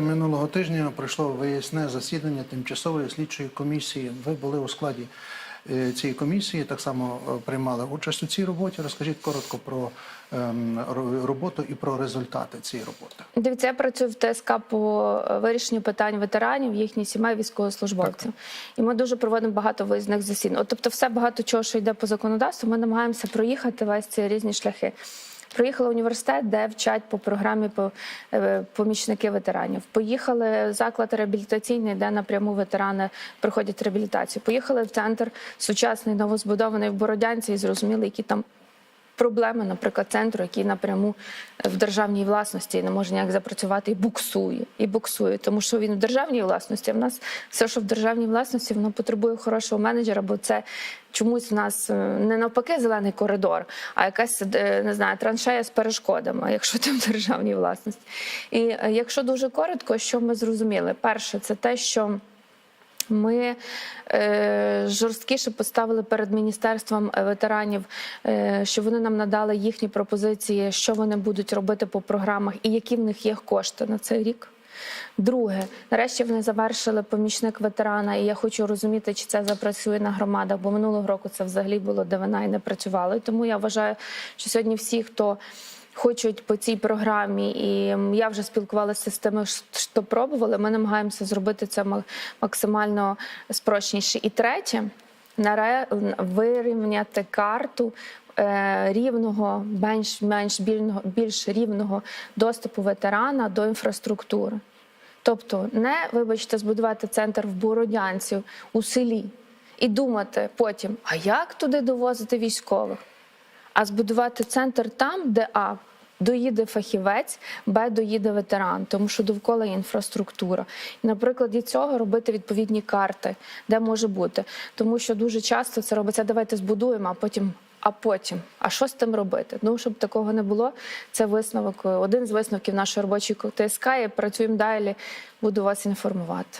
Минулого тижня пройшло виясне засідання тимчасової слідчої комісії. Ви були у складі е, цієї комісії, так само е, приймали участь у цій роботі. Розкажіть коротко про ем, роботу і про результати цієї роботи. Дивіться, я працюю в ТСК по е, вирішенню питань ветеранів, їхніх сімей, військовослужбовців. І ми дуже проводимо багато виїзних засідань. От, тобто, все багато чого, що йде по законодавству, ми намагаємося проїхати весь ці різні шляхи. Приїхали в університет, де вчать по програмі е, помічники ветеранів. Поїхали в заклад реабілітаційний, де напряму ветерани проходять реабілітацію. Поїхали в центр сучасний, новозбудований в Бородянці і зрозуміли, які там проблеми, наприклад, центру, який напряму в державній власності не може ніяк запрацювати, і буксує, і буксує, тому що він в державній власності. А в нас все, що в державній власності, воно потребує хорошого менеджера, бо це чомусь в нас е, не навпаки зелений коридор, а якась е, не знаю, траншея з перешкодами, якщо в державній власності. І е, якщо дуже коротко, що ми зрозуміли, перше, це те, що. Ми е, жорсткіше поставили перед міністерством е, ветеранів, е, що вони нам надали їхні пропозиції, що вони будуть робити по програмах і які в них є кошти на цей рік. Друге, нарешті вони завершили помічник ветерана, і я хочу розуміти, чи це запрацює на громадах, бо минулого року це взагалі було дивина і не працювало. І тому я вважаю, що сьогодні всі, хто хочуть по цій програмі, і я вже спілкувалася з тими, що пробували. Ми намагаємося зробити це максимально спрощніше. І третє, вирівняти карту. е, Рівного, менш менш більного, більш рівного доступу ветерана до інфраструктури. Тобто, не вибачте, збудувати центр в Бородянці у селі і думати потім, а як туди довозити військових? А збудувати центр там, де А. Доїде фахівець, Б доїде ветеран, тому що довкола є інфраструктура. І на цього робити відповідні карти, де може бути. Тому що дуже часто це робиться, давайте збудуємо, а потім. А потім, а що з тим робити? Ну щоб такого не було, це висновок, один з висновків нашої робочої ТСК. І працюємо далі. Буду вас інформувати.